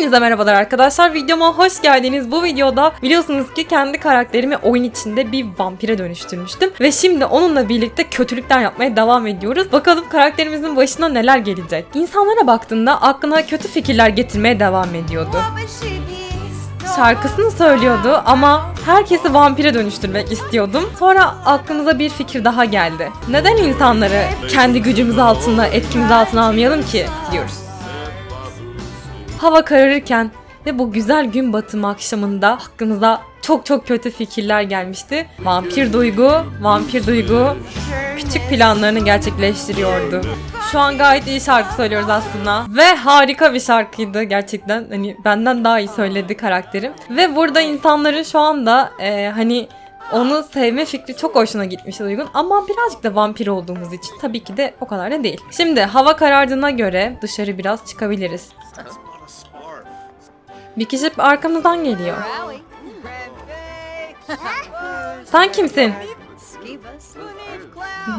Hepinize merhabalar arkadaşlar. Videoma hoş geldiniz. Bu videoda biliyorsunuz ki kendi karakterimi oyun içinde bir vampire dönüştürmüştüm. Ve şimdi onunla birlikte kötülükler yapmaya devam ediyoruz. Bakalım karakterimizin başına neler gelecek. İnsanlara baktığında aklına kötü fikirler getirmeye devam ediyordu. Şarkısını söylüyordu ama herkesi vampire dönüştürmek istiyordum. Sonra aklımıza bir fikir daha geldi. Neden insanları kendi gücümüz altında, etkimiz altına almayalım ki diyoruz. Hava kararırken ve bu güzel gün batımı akşamında aklımıza çok çok kötü fikirler gelmişti. Vampir Duygu, Vampir Duygu küçük planlarını gerçekleştiriyordu. Şu an gayet iyi şarkı söylüyoruz aslında. Ve harika bir şarkıydı gerçekten. Hani benden daha iyi söyledi karakterim. Ve burada insanların şu anda e, hani onu sevme fikri çok hoşuna gitmiş uygun ama birazcık da vampir olduğumuz için tabii ki de o kadar da değil. Şimdi hava karardığına göre dışarı biraz çıkabiliriz. Bir kişi arkamızdan geliyor. Sen kimsin?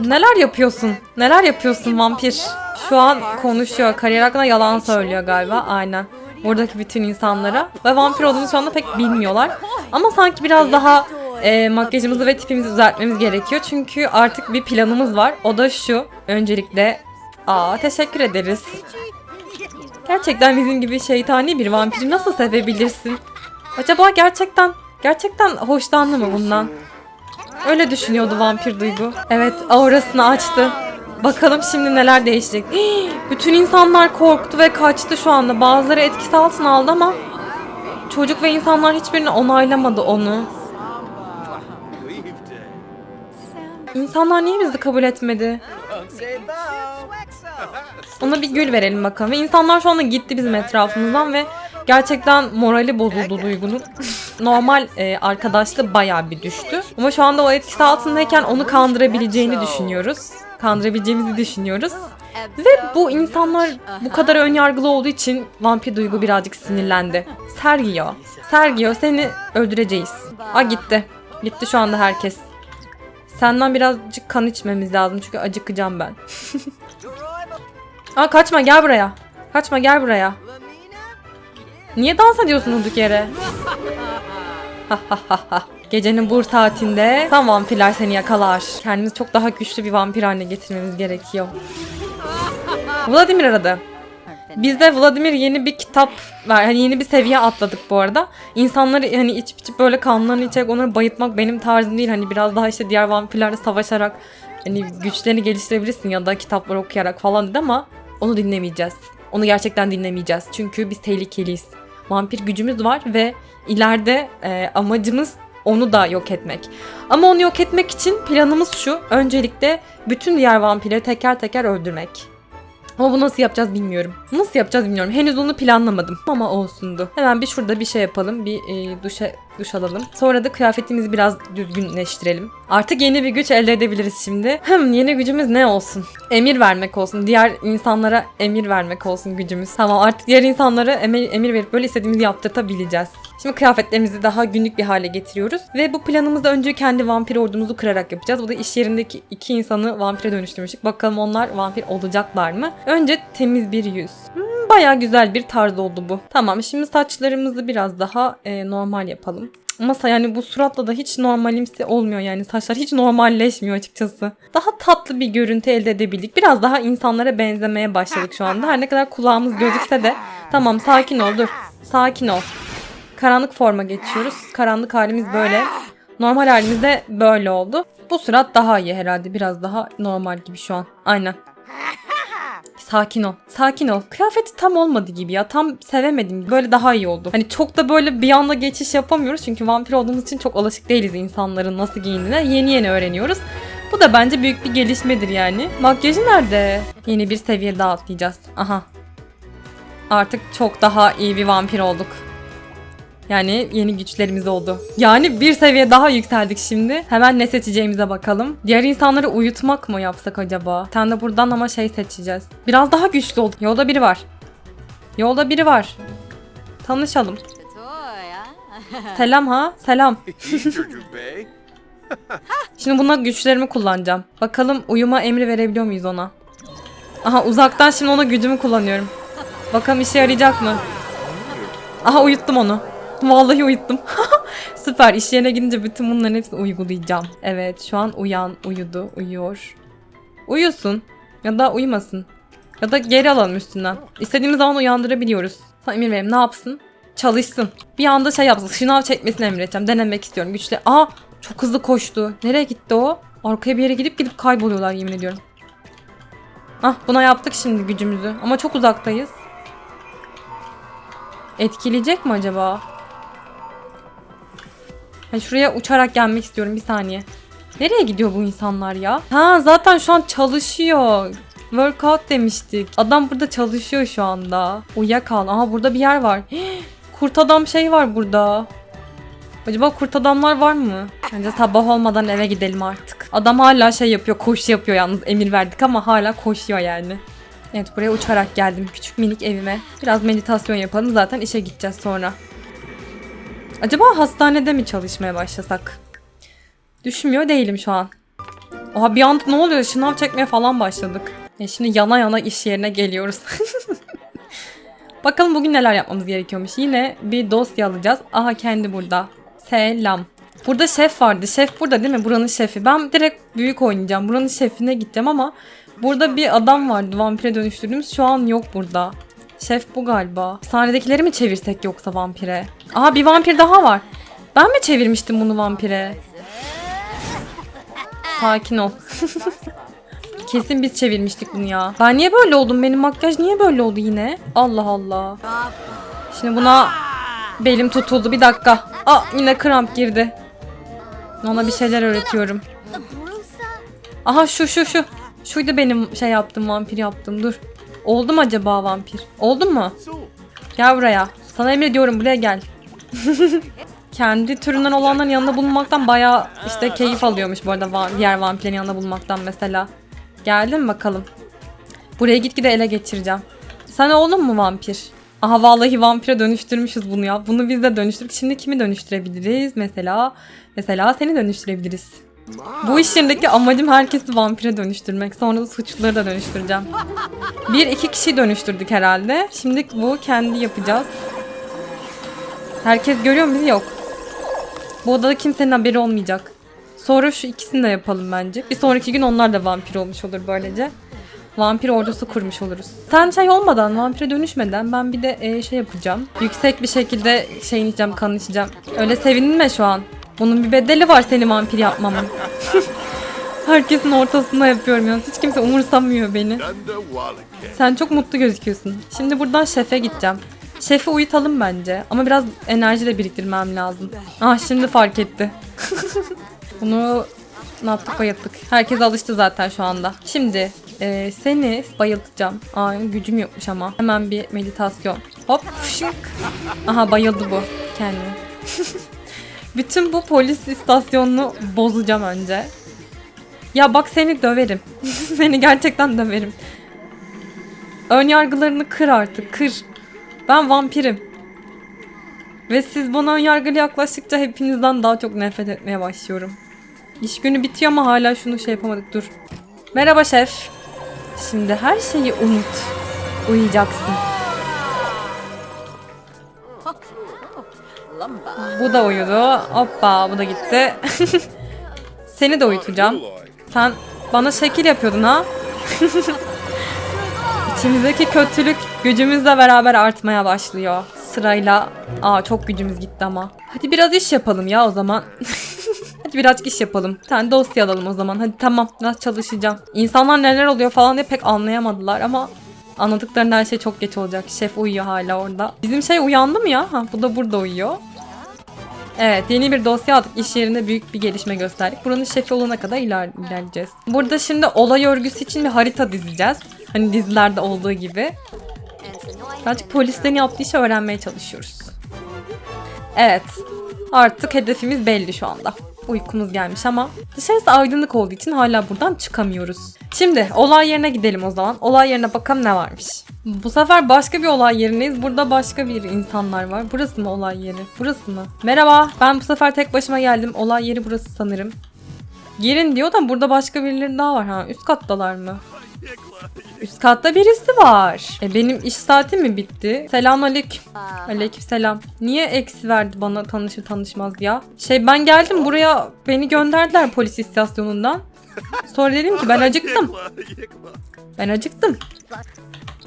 Neler yapıyorsun? Neler yapıyorsun vampir? Şu an konuşuyor. Kariyer hakkında yalan söylüyor galiba. Aynen. Buradaki bütün insanlara. Ve vampir olduğunu şu anda pek bilmiyorlar. Ama sanki biraz daha e, makyajımızı ve tipimizi düzeltmemiz gerekiyor. Çünkü artık bir planımız var. O da şu. Öncelikle Aa teşekkür ederiz. Gerçekten bizim gibi şeytani bir vampiri nasıl sevebilirsin? Acaba gerçekten gerçekten hoşlandı mı bundan? Öyle düşünüyordu vampir duygu. Evet aurasını açtı. Bakalım şimdi neler değişecek. Bütün insanlar korktu ve kaçtı şu anda. Bazıları etkisi altına aldı ama çocuk ve insanlar hiçbirini onaylamadı onu. İnsanlar niye bizi kabul etmedi? Ona bir gül verelim bakalım. Ve insanlar şu anda gitti bizim etrafımızdan ve gerçekten morali bozuldu Duygu'nun. Normal e, arkadaşlığı bayağı bir düştü. Ama şu anda o etkisi altındayken onu kandırabileceğini düşünüyoruz. Kandırabileceğimizi düşünüyoruz. Ve bu insanlar bu kadar önyargılı olduğu için vampir Duygu birazcık sinirlendi. Sergio, Sergio seni öldüreceğiz. Aa gitti. Gitti şu anda herkes. Senden birazcık kan içmemiz lazım çünkü acıkacağım ben. Aa kaçma gel buraya. Kaçma gel buraya. Niye dans ediyorsun durduk yere? Gecenin bu saatinde tam vampirler seni yakalar. Kendimizi çok daha güçlü bir vampir haline getirmemiz gerekiyor. Vladimir aradı. Bizde Vladimir yeni bir kitap var. Hani yeni bir seviye atladık bu arada. İnsanları hani içip içip böyle kanlarını içerek onları bayıtmak benim tarzım değil. Hani biraz daha işte diğer vampirlerle savaşarak hani güçlerini geliştirebilirsin ya da kitaplar okuyarak falan dedi ama onu dinlemeyeceğiz. Onu gerçekten dinlemeyeceğiz. Çünkü biz tehlikeliyiz. Vampir gücümüz var ve ileride e, amacımız onu da yok etmek. Ama onu yok etmek için planımız şu. Öncelikle bütün diğer vampirleri teker teker öldürmek. Ama bu nasıl yapacağız bilmiyorum. Nasıl yapacağız bilmiyorum. Henüz onu planlamadım. Ama olsundu. Hemen bir şurada bir şey yapalım. Bir e, duşa, duş alalım. Sonra da kıyafetimizi biraz düzgünleştirelim. Artık yeni bir güç elde edebiliriz şimdi. Hem yeni gücümüz ne olsun? Emir vermek olsun. Diğer insanlara emir vermek olsun gücümüz. Tamam artık diğer insanlara emir, verip böyle istediğimizi yaptırtabileceğiz. Şimdi kıyafetlerimizi daha günlük bir hale getiriyoruz. Ve bu planımızda önce kendi vampir ordumuzu kırarak yapacağız. Bu da iş yerindeki iki insanı vampire dönüştürmüştük. Bakalım onlar vampir olacaklar mı? Önce temiz bir yüz. Hmm, Baya güzel bir tarz oldu bu. Tamam şimdi saçlarımızı biraz daha e, normal yapalım. Ama yani bu suratla da hiç normalimsi olmuyor yani saçlar hiç normalleşmiyor açıkçası. Daha tatlı bir görüntü elde edebildik. Biraz daha insanlara benzemeye başladık şu anda. Her ne kadar kulağımız gözükse de tamam sakin ol dur. Sakin ol. Karanlık forma geçiyoruz. Karanlık halimiz böyle. Normal halimiz de böyle oldu. Bu surat daha iyi herhalde. Biraz daha normal gibi şu an. Aynen. Sakin ol. Sakin ol. Kıyafeti tam olmadı gibi ya. Tam sevemedim. Böyle daha iyi oldu. Hani çok da böyle bir anda geçiş yapamıyoruz. Çünkü vampir olduğumuz için çok alışık değiliz insanların nasıl giyindiğine. Yeni yeni öğreniyoruz. Bu da bence büyük bir gelişmedir yani. Makyajı nerede? Yeni bir seviye daha atlayacağız. Aha. Artık çok daha iyi bir vampir olduk. Yani yeni güçlerimiz oldu. Yani bir seviye daha yükseldik şimdi. Hemen ne seçeceğimize bakalım. Diğer insanları uyutmak mı yapsak acaba? Tane de buradan ama şey seçeceğiz. Biraz daha güçlü olduk. Yolda biri var. Yolda biri var. Tanışalım. Selam ha. Selam. Şimdi buna güçlerimi kullanacağım. Bakalım uyuma emri verebiliyor muyuz ona? Aha uzaktan şimdi ona gücümü kullanıyorum. Bakalım işe yarayacak mı? Aha uyuttum onu. Vallahi uyuttum. Süper. İş yerine gidince bütün bunların hepsini uygulayacağım. Evet şu an uyan, uyudu, uyuyor. Uyusun. Ya da uyumasın. Ya da geri alalım üstünden. İstediğimiz zaman uyandırabiliyoruz. Sana emir vereyim ne yapsın? Çalışsın. Bir anda şey yapsın. Şınav çekmesini emredeceğim. Denemek istiyorum. Güçlü. Aa çok hızlı koştu. Nereye gitti o? Arkaya bir yere gidip gidip kayboluyorlar yemin ediyorum. Ah buna yaptık şimdi gücümüzü. Ama çok uzaktayız. Etkileyecek mi acaba? Ben şuraya uçarak gelmek istiyorum bir saniye. Nereye gidiyor bu insanlar ya? Ha zaten şu an çalışıyor. Workout demiştik. Adam burada çalışıyor şu anda. Uyuyakal. Aha burada bir yer var. Kurt adam şey var burada. Acaba kurt adamlar var mı? Bence sabah olmadan eve gidelim artık. Adam hala şey yapıyor, koşu yapıyor yalnız emir verdik ama hala koşuyor yani. Evet buraya uçarak geldim küçük minik evime. Biraz meditasyon yapalım zaten işe gideceğiz sonra. Acaba hastanede mi çalışmaya başlasak? Düşünmüyor değilim şu an. Oha bir anda ne oluyor? Şınav çekmeye falan başladık. E şimdi yana yana iş yerine geliyoruz. Bakalım bugün neler yapmamız gerekiyormuş. Yine bir dosya alacağız. Aha kendi burada. Selam. Burada şef vardı. Şef burada değil mi? Buranın şefi. Ben direkt büyük oynayacağım. Buranın şefine gideceğim ama burada bir adam vardı vampire dönüştürdüğümüz. Şu an yok burada. Şef bu galiba. Sahnedekileri mi çevirsek yoksa vampire? Aha bir vampir daha var. Ben mi çevirmiştim bunu vampire? Sakin ol. Kesin biz çevirmiştik bunu ya. Ben niye böyle oldum? Benim makyaj niye böyle oldu yine? Allah Allah. Şimdi buna belim tutuldu. Bir dakika. Aa yine kramp girdi. Ona bir şeyler öğretiyorum. Aha şu şu şu. Şuydu benim şey yaptım vampir yaptım. Dur. Oldu mu acaba vampir? Oldu mu? Gel buraya. Sana emrediyorum buraya gel. Kendi türünden olanların yanında bulunmaktan bayağı işte keyif alıyormuş bu arada diğer vampirlerin yanında bulunmaktan mesela. Geldin mi bakalım? Buraya gitgide ele geçireceğim. Sen oğlum mu vampir? Aha vallahi vampire dönüştürmüşüz bunu ya. Bunu biz de dönüştürdük. Şimdi kimi dönüştürebiliriz? Mesela mesela seni dönüştürebiliriz. Bu iş yerindeki amacım herkesi vampire dönüştürmek. Sonra da suçluları da dönüştüreceğim. Bir iki kişi dönüştürdük herhalde. Şimdi bu kendi yapacağız. Herkes görüyor mu bizi? Yok. Bu odada kimsenin haberi olmayacak. Sonra şu ikisini de yapalım bence. Bir sonraki gün onlar da vampir olmuş olur böylece. Vampir ordusu kurmuş oluruz. Sen şey olmadan, vampire dönüşmeden ben bir de e, şey yapacağım. Yüksek bir şekilde şeyin içeceğim, kan içeceğim. Öyle sevinme şu an. Bunun bir bedeli var seni vampir yapmamın. Herkesin ortasında yapıyorum yalnız. Hiç kimse umursamıyor beni. Sen çok mutlu gözüküyorsun. Şimdi buradan şefe gideceğim. Şefi uyutalım bence. Ama biraz enerji de biriktirmem lazım. Ah şimdi fark etti. Bunu ne yaptık bayılttık. Herkes alıştı zaten şu anda. Şimdi e, seni bayıltacağım. Aa gücüm yokmuş ama. Hemen bir meditasyon. Hop şık. Aha bayıldı bu kendini. Bütün bu polis istasyonunu bozacağım önce. Ya bak seni döverim. seni gerçekten döverim. Ön yargılarını kır artık kır. Ben vampirim. Ve siz bana ön yargılı yaklaştıkça hepinizden daha çok nefret etmeye başlıyorum. İş günü bitiyor ama hala şunu şey yapamadık dur. Merhaba şef. Şimdi her şeyi unut. Uyuyacaksın. Bu da uyudu. Hoppa bu da gitti. Seni de uyutacağım. Sen bana şekil yapıyordun ha? İçimizdeki kötülük gücümüzle beraber artmaya başlıyor. Sırayla... Aa çok gücümüz gitti ama. Hadi biraz iş yapalım ya o zaman. Hadi biraz iş yapalım. Bir tane dosya alalım o zaman. Hadi tamam biraz çalışacağım. İnsanlar neler oluyor falan diye pek anlayamadılar ama anladıklarında her şey çok geç olacak. Şef uyuyor hala orada. Bizim şey uyandı mı ya? Ha, bu da burada uyuyor. Evet yeni bir dosya aldık. İş yerinde büyük bir gelişme gösterdik. Buranın şefi olana kadar iler ilerleyeceğiz. Burada şimdi olay örgüsü için bir harita dizeceğiz. Hani dizilerde olduğu gibi. Birazcık polislerin yaptığı işi öğrenmeye çalışıyoruz. Evet. Artık hedefimiz belli şu anda. Uykumuz gelmiş ama dışarısı aydınlık olduğu için hala buradan çıkamıyoruz. Şimdi olay yerine gidelim o zaman. Olay yerine bakalım ne varmış. Bu sefer başka bir olay yerindeyiz. Burada başka bir insanlar var. Burası mı olay yeri? Burası mı? Merhaba. Ben bu sefer tek başıma geldim. Olay yeri burası sanırım. Girin diyor da burada başka birileri daha var ha. Üst kattalar mı? Üst katta birisi var. E benim iş saatim mi bitti? Selam aleyküm. Aleyküm selam. Niye eksi verdi bana tanışır tanışmaz ya? Şey ben geldim buraya beni gönderdiler polis istasyonundan. Sonra dedim ki ben acıktım. Ben acıktım.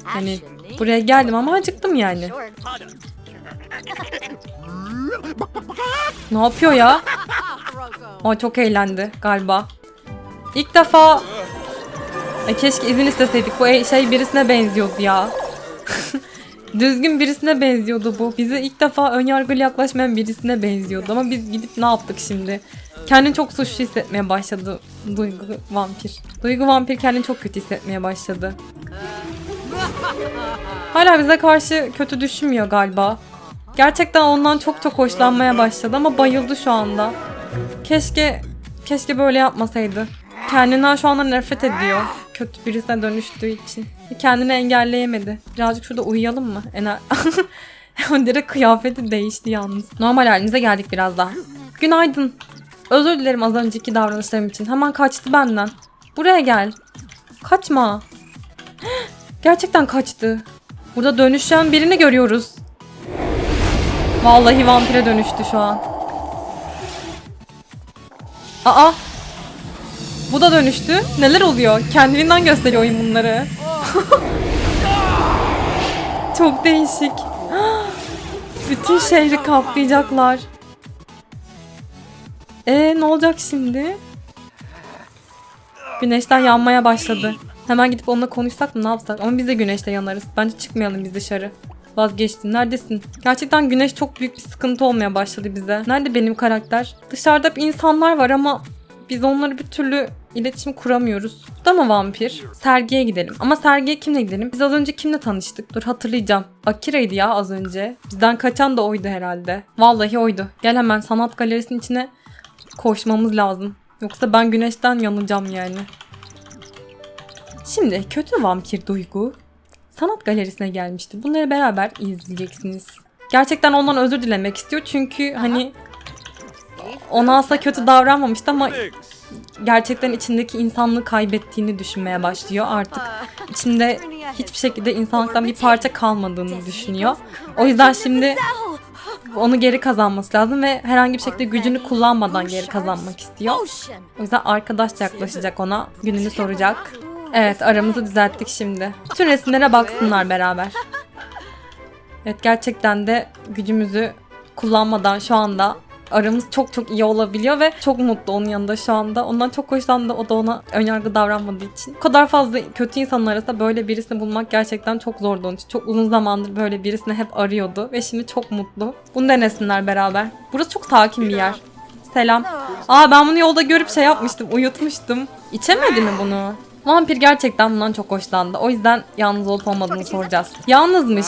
Hani buraya geldim ama acıktım yani. Ne yapıyor ya? O çok eğlendi galiba. İlk defa e, keşke izin isteseydik. Bu e- şey birisine benziyordu ya. Düzgün birisine benziyordu bu. Bize ilk defa önyargılı yaklaşmayan birisine benziyordu. Ama biz gidip ne yaptık şimdi? Kendini çok suçlu hissetmeye başladı Duygu vampir. Duygu vampir kendini çok kötü hissetmeye başladı. Hala bize karşı kötü düşünmüyor galiba. Gerçekten ondan çok çok hoşlanmaya başladı ama bayıldı şu anda. Keşke keşke böyle yapmasaydı. Kendinden şu anda nefret ediyor. Kötü birisine dönüştüğü için. Kendini engelleyemedi. Birazcık şurada uyuyalım mı? Ener Direkt kıyafeti değişti yalnız. Normal halinize geldik biraz daha. Günaydın. Özür dilerim az önceki davranışlarım için. Hemen kaçtı benden. Buraya gel. Kaçma. Gerçekten kaçtı. Burada dönüşen birini görüyoruz. Vallahi vampire dönüştü şu an. Aa. Bu da dönüştü. Neler oluyor? Kendiliğinden gösteriyor oyun bunları. Çok değişik. Bütün şehri kaplayacaklar. E ne olacak şimdi? Güneşten yanmaya başladı. Hemen gidip onunla konuşsak mı ne yapsak? Ama biz de güneşte yanarız. Bence çıkmayalım biz dışarı. Vazgeçtim. Neredesin? Gerçekten güneş çok büyük bir sıkıntı olmaya başladı bize. Nerede benim karakter? Dışarıda hep insanlar var ama biz onları bir türlü iletişim kuramıyoruz. Bu da mı vampir? Sergiye gidelim. Ama sergiye kimle gidelim? Biz az önce kimle tanıştık? Dur hatırlayacağım. Akira'ydı ya az önce. Bizden kaçan da oydu herhalde. Vallahi oydu. Gel hemen sanat galerisinin içine koşmamız lazım. Yoksa ben güneşten yanacağım yani. Şimdi kötü vampir Duygu sanat galerisine gelmişti. Bunları beraber izleyeceksiniz. Gerçekten ondan özür dilemek istiyor çünkü hani ona asla kötü davranmamıştı ama gerçekten içindeki insanlığı kaybettiğini düşünmeye başlıyor. Artık içinde hiçbir şekilde insanlıktan bir parça kalmadığını düşünüyor. O yüzden şimdi onu geri kazanması lazım ve herhangi bir şekilde gücünü kullanmadan geri kazanmak istiyor. O yüzden arkadaşça yaklaşacak ona. Gününü soracak. Evet aramızı düzelttik şimdi. Bütün resimlere baksınlar beraber. Evet gerçekten de gücümüzü kullanmadan şu anda aramız çok çok iyi olabiliyor ve çok mutlu onun yanında şu anda. Ondan çok hoşlandı. O da ona önyargı davranmadığı için. Bu kadar fazla kötü insanın arasında böyle birisini bulmak gerçekten çok zordu onun için. Çok uzun zamandır böyle birisini hep arıyordu ve şimdi çok mutlu. Bunu denesinler beraber. Burası çok sakin bir yer. Selam. Aa ben bunu yolda görüp şey yapmıştım, uyutmuştum. İçemedi mi bunu? Vampir gerçekten bundan çok hoşlandı. O yüzden yalnız olup olmadığını soracağız. Yalnızmış.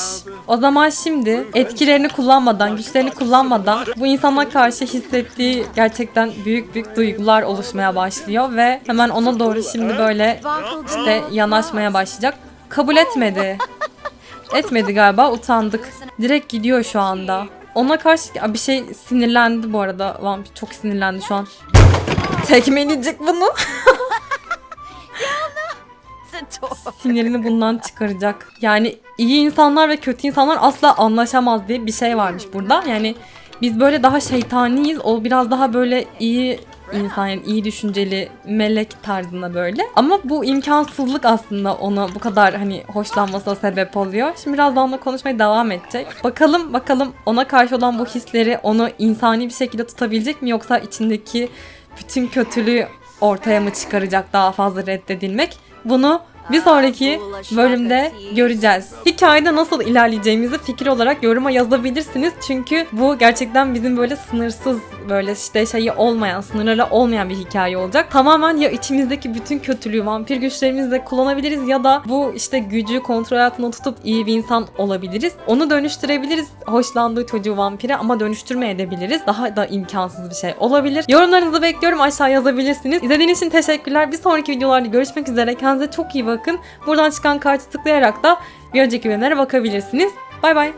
O zaman şimdi etkilerini kullanmadan, güçlerini kullanmadan bu insana karşı hissettiği gerçekten büyük büyük duygular oluşmaya başlıyor ve hemen ona doğru şimdi böyle işte yanaşmaya başlayacak. Kabul etmedi. Etmedi galiba utandık. Direkt gidiyor şu anda. Ona karşı bir şey sinirlendi bu arada. Vampir çok sinirlendi şu an. Tekmeleyecek bunu. Sinirini bundan çıkaracak. Yani iyi insanlar ve kötü insanlar asla anlaşamaz diye bir şey varmış burada. Yani biz böyle daha şeytaniyiz. O biraz daha böyle iyi insan yani iyi düşünceli melek tarzında böyle. Ama bu imkansızlık aslında ona bu kadar hani hoşlanmasına sebep oluyor. Şimdi biraz daha onunla konuşmaya devam edecek. Bakalım bakalım ona karşı olan bu hisleri onu insani bir şekilde tutabilecek mi yoksa içindeki bütün kötülüğü ortaya mı çıkaracak daha fazla reddedilmek? Bunu bir sonraki bölümde göreceğiz. Hikayede nasıl ilerleyeceğimizi fikir olarak yoruma yazabilirsiniz. Çünkü bu gerçekten bizim böyle sınırsız böyle işte şeyi olmayan, sınırları olmayan bir hikaye olacak. Tamamen ya içimizdeki bütün kötülüğü vampir güçlerimizle kullanabiliriz ya da bu işte gücü kontrol altında tutup iyi bir insan olabiliriz. Onu dönüştürebiliriz hoşlandığı çocuğu vampire ama dönüştürme edebiliriz. Daha da imkansız bir şey olabilir. Yorumlarınızı bekliyorum aşağı yazabilirsiniz. İzlediğiniz için teşekkürler. Bir sonraki videolarda görüşmek üzere. Kendinize çok iyi bakın. Buradan çıkan kartı tıklayarak da bir önceki bölümlere bakabilirsiniz. Bay bay.